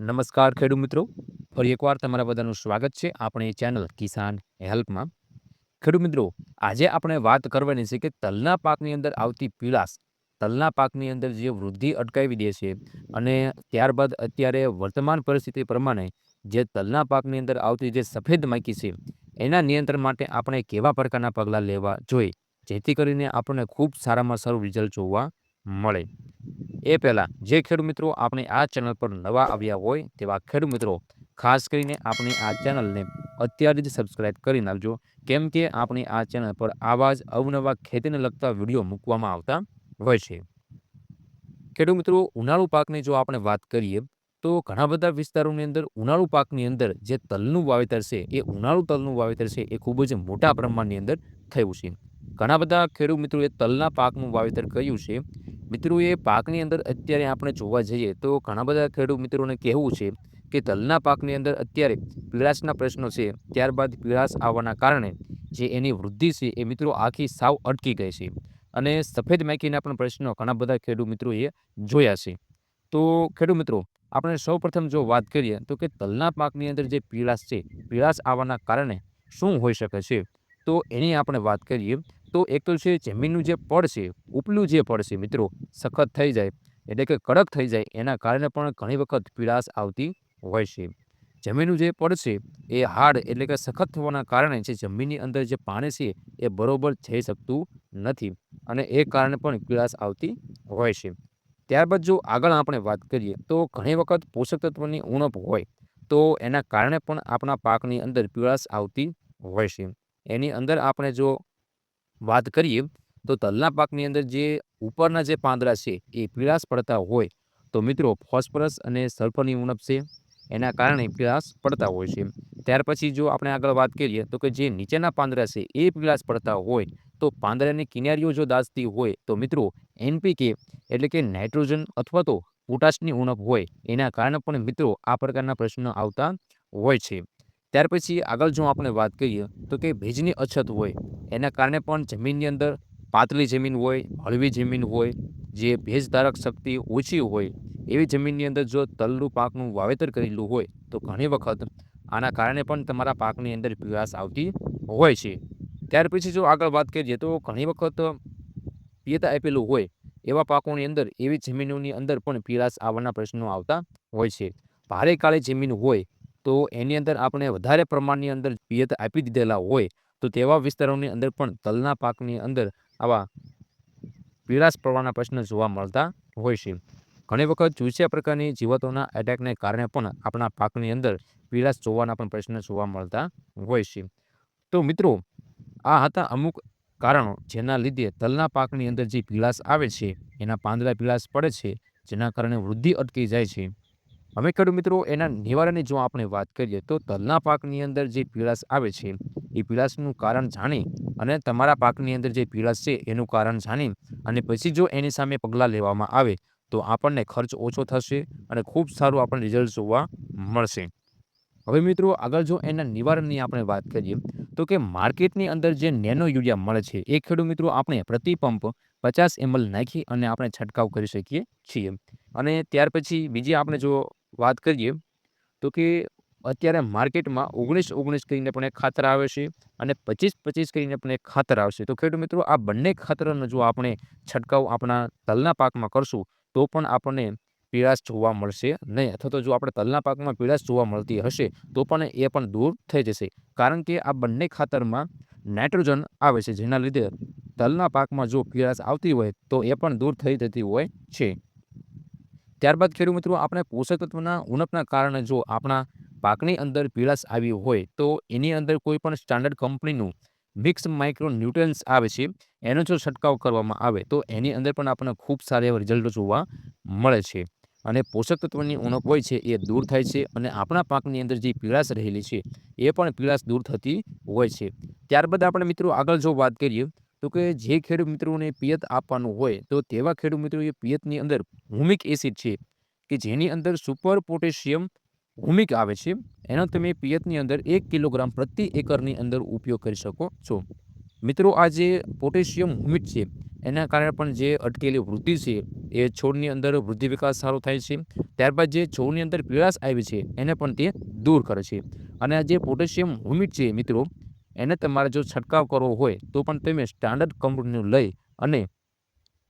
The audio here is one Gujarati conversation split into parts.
નમસ્કાર ખેડૂત મિત્રો. ફરી એકવાર તમારા બધાનું સ્વાગત છે આપણી ચેનલ કિસાન હેલ્પમાં. ખેડૂત મિત્રો, આજે આપણે વાત કરવાની છે કે તલના પાકની અંદર આવતી પીળાશ, તલના પાકની અંદર જે વૃદ્ધિ અટકાવી દે છે અને ત્યારબાદ અત્યારે વર્તમાન પરિસ્થિતિ પ્રમાણે જે તલના પાકની અંદર આવતી જે સફેદ માખી છે, એના નિયંત્રણ માટે આપણે કેવા પ્રકારના પગલાં લેવા જોઈએ? જેથી કરીને આપણને ખૂબ સારામાં સારું રિઝલ્ટ જોવા મળે. એ પહેલાં જે ખેડૂત મિત્રો આપણે આ ચેનલ પર નવા આવ્યા હોય તેવા ખેડૂત મિત્રો, ખાસ કરીને આપણી આ ચેનલને અત્યારે જ સબસ્ક્રાઇબ કરી નાખજો. કેમ કે આપણી આ ચેનલ પર આવા જ અવનવા ખેતીને લગતા વીડિયો મૂકવામાં આવતા હોય છે. ખેડૂત મિત્રો, ઉનાળુ પાકની જો આપણે વાત કરીએ, તો ઘણા બધા વિસ્તારોની અંદર ઉનાળુ પાકની અંદર જે તલનું વાવેતર છે, એ ઉનાળુ તલનું વાવેતર છે, એ ખૂબ જ મોટા પ્રમાણની અંદર થયું છે. ઘણા બધા ખેડૂત મિત્રોએ તલના પાકનું વાવેતર કર્યું છે. મિત્રો એ પાકની અંદર અત્યારે આપણે જોવા જઈએ તો ઘણા બધા ખેડૂત મિત્રોને કહેવું છે કે તલના પાકની અંદર અત્યારે પીળાશના પ્રશ્નો છે. ત્યારબાદ પીળાશ આવવાના કારણે જે એની વૃદ્ધિ છે એ મિત્રો આખી સાવ અટકી ગઈ છે અને સફેદ માખીના પણ પ્રશ્નો ઘણા બધા ખેડૂત મિત્રોએ જોયા છે. તો ખેડૂત મિત્રો, આપણે સૌપ્રથમ જો વાત કરીએ તો કે તલના પાકની અંદર જે પીળાશ છે, પીળાશ આવવાના કારણે શું હોઈ શકે છે? તો એની આપણે વાત કરીએ તો એક તો છે, જમીનનું જે પડ છે, ઉપલું જે પડ છે મિત્રો, સખત થઈ જાય, એટલે કે કડક થઈ જાય, એના કારણે પણ ઘણી વખત પીડાશ આવતી હોય છે. જમીનનું જે પડ છે, એ હાર્ડ એટલે કે સખત થવાના કારણે જે જમીનની અંદર જે પાણી છે, એ બરોબર જઈ શકતું નથી અને એ કારણે પણ પીડાશ આવતી હોય છે. ત્યારબાદ જો આગળ આપણે વાત કરીએ, તો ઘણી વખત પોષક તત્વની ઉણપ હોય, તો એના કારણે પણ આપણા પાકની અંદર પીળાશ આવતી હોય છે. એની અંદર આપણે જો વાત કરીએ, તો તલના પાકની અંદર જે ઉપરના જે પાંદડા છે, એ પીળાશ પડતા હોય, તો મિત્રો ફોસ્ફરસ અને સલ્ફરની ઉણપ છે, એના કારણે પીળાશ પડતા હોય છે. ત્યાર પછી જો આપણે આગળ વાત કરીએ, તો કે જે નીચેના પાંદડા છે, એ પીળાશ પડતા હોય, તો પાંદડાની કિનારીઓ જો દાસતી હોય, તો મિત્રો એનપીકે એટલે કે નાઇટ્રોજન અથવા તો પોટાશની ઉણપ હોય, એના કારણે પણ મિત્રો આ પ્રકારના પ્રશ્નો આવતા હોય છે. ત્યાર પછી આગળ જો આપણે વાત કરીએ, તો કે ભેજની અછત હોય એના કારણે પણ જમીનની અંદર પાતળી જમીન હોય, હળવી જમીન હોય, જે ભેજધારક શક્તિ ઓછી હોય, એવી જમીનની અંદર જો તલનું પાકનું વાવેતર કરેલું હોય, તો ઘણી વખત આના કારણે પણ તમારા પાકની અંદર પીળાશ આવતી હોય છે. ત્યાર પછી જો આગળ વાત કરીએ, તો ઘણી વખત પિયતા આપેલું હોય, એવા પાકોની અંદર, એવી જમીનોની અંદર પણ પીળાશ આવવાના પ્રશ્નો આવતા હોય છે. ભારે કાળી જમીન હોય, તો એની અંદર આપણે વધારે પ્રમાણની અંદર પિયત આપી દીધેલા હોય તો તેવા વિસ્તારોની અંદર પણ તલના પાકની અંદર આવા પીળાશ પડવાના પ્રશ્નો જોવા મળતા હોય છે. ઘણી વખત ચૂસ્યા પ્રકારની જીવાતોના એટેકને કારણે પણ આપણા પાકની અંદર પીળાશ જોવાના પણ પ્રશ્ન જોવા મળતા હોય છે. તો મિત્રો, આ હતા અમુક કારણો જેના લીધે તલના પાકની અંદર જે પીળાશ આવે છે, એના પાંદડા પીળાશ પડે છે, જેના કારણે વૃદ્ધિ અટકી જાય છે. હવે ખેડૂત મિત્રો, એના નિવારણની જો આપણે વાત કરીએ, તો તલના પાકની અંદર જે પીળાશ આવે છે, એ પીળાશનું કારણ જાણી અને તમારા પાકની અંદર જે પીળાશ છે, એનું કારણ જાણી અને પછી જો એની સામે પગલાં લેવામાં આવે, તો આપણને ખર્ચ ઓછો થશે અને ખૂબ સારું આપણને રિઝલ્ટ જોવા મળશે. હવે મિત્રો, આગળ જો એના નિવારણની આપણે વાત કરીએ, તો કે માર્કેટની અંદર જે નેનો યુરિયા મળે છે, એ ખેડૂત મિત્રો, આપણે પ્રતિ પંપ પચાસ એમએલ નાખી અને આપણે છંટકાવ કરી શકીએ છીએ. અને ત્યાર પછી બીજી આપણે જો વાત કરીએ તો કે અત્યારે માર્કેટમાં ઓગણીસ ઓગણીસ કરીને પણ એક ખાતર આવે છે અને પચીસ પચીસ કરીને પણ એક ખાતર આવશે. તો ખેડૂત મિત્રો, આ બંને ખાતરનો જો આપણે છંટકાવ આપણા તલના પાકમાં કરશું, તો પણ આપણને પીળાશ જોવા મળશે નહીં. અથવા તો જો આપણે તલના પાકમાં પીળાશ જોવા મળતી હશે, તો પણ એ પણ દૂર થઈ જશે. કારણ કે આ બંને ખાતરમાં નાઇટ્રોજન આવે છે, જેના લીધે તલના પાકમાં જો પીળાશ આવતી હોય, તો એ પણ દૂર થઈ જતી હોય છે. ત્યારબાદ ખેડૂત મિત્રો, આપણે પોષક તત્વના ઉણપના કારણે જો આપણા પાકની અંદર પીળાશ આવી હોય, તો એની અંદર કોઈ પણ સ્ટાન્ડર્ડ કંપનીનું મિક્સ માઇક્રો ન્યુટ્રન્સ આવે છે, એનો જો છંટકાવ કરવામાં આવે, તો એની અંદર પણ આપણને ખૂબ સારા એવા રિઝલ્ટ જોવા મળે છે. અને પોષક તત્વની ઉણપ હોય છે, એ દૂર થાય છે અને આપણા પાકની અંદર જે પીળાશ રહેલી છે, એ પણ પીળાશ દૂર થતી હોય છે. ત્યારબાદ આપણે મિત્રો આગળ જો વાત કરીએ તો કે જે ખેડૂત મિત્રોને પિયત આપવાનું હોય, તો તેવા ખેડૂત મિત્રો એ પિયતની અંદર હુમિક એસિડ છે, કે જેની અંદર સુપર પોટેશિયમ હુમિક આવે છે, એનો તમે પિયતની અંદર એક કિલોગ્રામ પ્રતિ એકરની અંદર ઉપયોગ કરી શકો છો. મિત્રો, આ જે પોટેશિયમ હુમિટ છે, એના કારણે પણ જે અટકેલી વૃદ્ધિ છે, એ છોડની અંદર વૃદ્ધિ વિકાસ સારો થાય છે, ત્યારબાદ જે છોડની અંદર પીળાશ આવી છે, એને પણ તે દૂર કરે છે. અને આ જે પોટેશિયમ હુમિટ છે મિત્રો એને તમારે જો છંટકાવ કરવો હોય, તો પણ તમે સ્ટાન્ડર્ડ કંપનીનું લઈ અને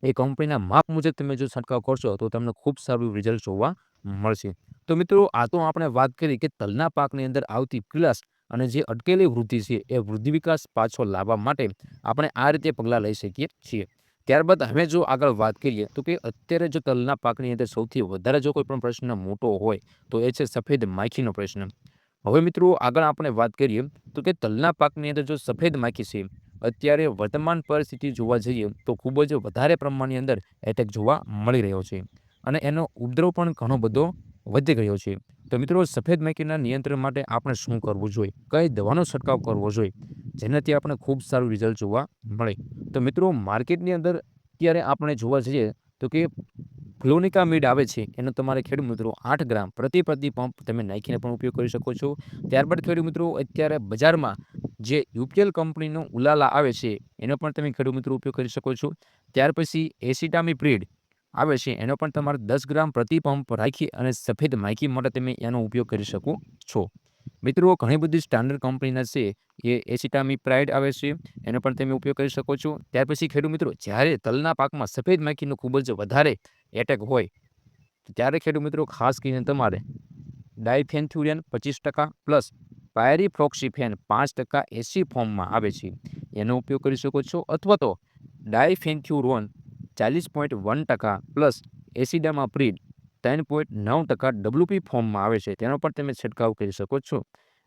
એ કંપનીના માપ મુજબ તમે જો છંટકાવ કરશો, તો તમને ખૂબ સારું રિઝલ્ટ જોવા મળશે. તો મિત્રો, આ તો આપણે વાત કરી કે તલના પાકની અંદર આવતી પીળાશ અને જે અટકેલી વૃદ્ધિ છે, એ વૃદ્ધિ વિકાસ પાછો લાવવા માટે આપણે આ રીતે પગલાં લઈ શકીએ છીએ. ત્યારબાદ હવે જો આગળ વાત કરીએ, તો કે અત્યારે જો તલના પાકની અંદર સૌથી વધારે જો કોઈ પણ પ્રશ્ન મોટો હોય, તો એ છે સફેદ માખીનો પ્રશ્ન. હવે મિત્રો, આગળ આપણે વાત કરીએ, તો કે તલના પાકની અંદર જો સફેદ માખી છે, અત્યારે વર્તમાન પરિસ્થિતિ જોવા જઈએ, તો ખૂબ જ વધારે પ્રમાણની અંદર એટેક જોવા મળી રહ્યો છે. અને એનો ઉપદ્રવ પણ ઘણો બધો વધી ગયો છે. તો મિત્રો, સફેદ માખીના નિયંત્રણ માટે આપણે શું કરવું જોઈએ? કઈ દવાનો છંટકાવ કરવો જોઈએ? જેનાથી આપણે ખૂબ સારું રિઝલ્ટ જોવા મળે. તો મિત્રો, માર્કેટની અંદર અત્યારે આપણે જોવા જઈએ, તો કે ફ્લોનિકા મીડ આવે છે, એનો તમારે ખેડૂત મિત્રો આઠ ગ્રામ પ્રતિ પ્રતિ પંપ તમે નાખીને પણ ઉપયોગ કરી શકો છો. ત્યારબાદ ખેડૂત મિત્રો, અત્યારે બજારમાં જે યુપીએલ કંપનીનો ઉલાલા આવે છે, એનો પણ તમે ખેડૂત મિત્રો ઉપયોગ કરી શકો છો. ત્યાર પછી એસિટામી પ્રીડ આવે છે, એનો પણ તમારે દસ ગ્રામ પ્રતિ પંપ રાખી અને સફેદ માખી માટે તમે એનો ઉપયોગ કરી શકો છો. મિત્રો, ઘણી બધી સ્ટાન્ડર્ડ કંપનીના છે, એ એસિટામી પ્રાઇડ આવે છે, એનો પણ તમે ઉપયોગ કરી શકો છો. ત્યાર પછી ખેડૂત મિત્રો, જ્યારે તલના પાકમાં સફેદ માખીનો ખૂબ જ વધારે એટેક હોય ત્યારે ખેડૂત મિત્રો, ખાસ કરીને તમારે ડાયફેન્થ્યુરિયન પચીસ ટકા પ્લસ પાયરીફ્લોક્સિફેન પાંચ ટકા એસી ફોર્મમાં આવે છે. એનો ઉપયોગ કરી શકો છો, અથવા તો ડાયફેન્થ્યુરોન ચાલીસ પોઈન્ટ વન ટકા પ્લસ એસિડામાં પ્રીડ ત્રણ પોઈન્ટ નવ ટકા ડબલ્યુપી ફોર્મમાં આવે છે. તેનો પણ તમે છંટકાવ કરી શકો છો.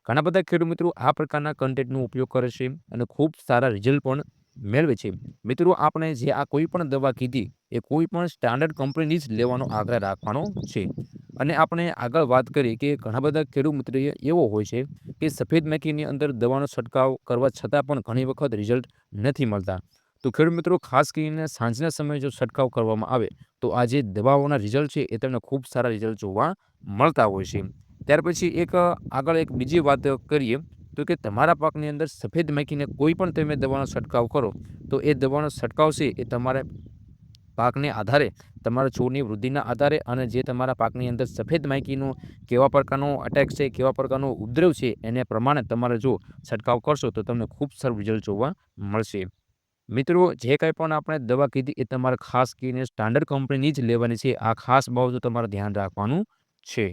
ઘણા બધા ખેડૂત મિત્રો આ પ્રકારના કન્ટેન્ટનો ઉપયોગ કરે છે અને ખૂબ સારા રિઝલ્ટ પણ મેળવે છે. મિત્રો, આપણે જે આ કોઈ પણ દવા કીધી એ કોઈ પણ સ્ટાન્ડર્ડ કંપનીની જ લેવાનો આગ્રહ રાખવાનો છે. અને આપણે આગળ વાત કરી કે ઘણા બધા ખેડૂત મિત્ર એવો હોય છે કે સફેદ મેકીની અંદર દવાનો છંટકાવ કરવા છતાં પણ ઘણી વખત રિઝલ્ટ નથી મળતા. તો ખેડૂત મિત્રો, ખાસ કરીને સાંજના સમયે જો છંટકાવ કરવામાં આવે, તો આ જે દવાઓના રિઝલ્ટ છે, એ તમને ખૂબ સારા રિઝલ્ટ જોવા મળતા હોય છે. ત્યાર પછી એક, આગળ એક બીજી વાત કરીએ, તો કે તમારા પાકની અંદર સફેદ માખીને કોઈ પણ તમે દવાનો છંટકાવ કરો, તો એ દવાનો છંટકાવ છે, એ તમારે પાકને આધારે, તમારા છોડની વૃદ્ધિના આધારે અને જે તમારા પાકની અંદર સફેદ માખીનો કેવા પ્રકારનો અટેક છે, કેવા પ્રકારનો ઉપદ્રવ છે, એને પ્રમાણે તમારે જો છંટકાવ કરશો, તો તમને ખૂબ સારું રિઝલ્ટ જોવા મળશે. મિત્રો, જે કંઈ પણ આપણે દવા કીધી એ તમારે ખાસ કરીને સ્ટાન્ડર્ડ કંપનીની જ લેવાની છે. આ ખાસ બાબતો તમારે ધ્યાન રાખવાનું છે.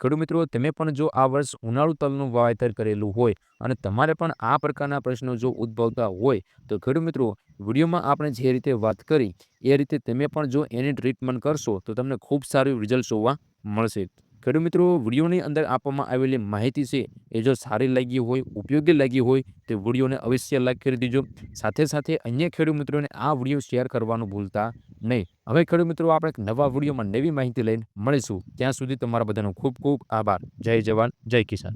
ખેડૂત મિત્રો, તમે પણ જો આ વર્ષ ઉનાળુ તલનું વાવેતર કરેલું હોય અને તમારે પણ આ પ્રકારના પ્રશ્નો જો ઉદ્ભવતા હોય, તો ખેડૂત મિત્રો, વિડીયોમાં આપણે જે રીતે વાત કરી, એ રીતે તમે પણ જો એની ટ્રીટમેન્ટ કરશો, તો તમને ખૂબ સારું રિઝલ્ટ જોવા મળશે. ખેડૂત મિત્રો? વિડીયોની અંદર આપવામાં આવેલી માહિતી છે, એ જો સારી લાગી હોય, ઉપયોગી લાગી હોય, તો વિડીયોને અવશ્ય લાઈક કરી દીજો. સાથે સાથે અન્ય ખેડૂત મિત્રોને આ વીડિયો શેર કરવાનું ભૂલતા નહીં. હવે ખેડૂત મિત્રો, આપણે એક નવા વિડીયોમાં નવી માહિતી લઈને મળીશું. ત્યાં સુધી તમારા બધાનો ખૂબ ખૂબ આભાર. જય જવાન, જય કિસાન.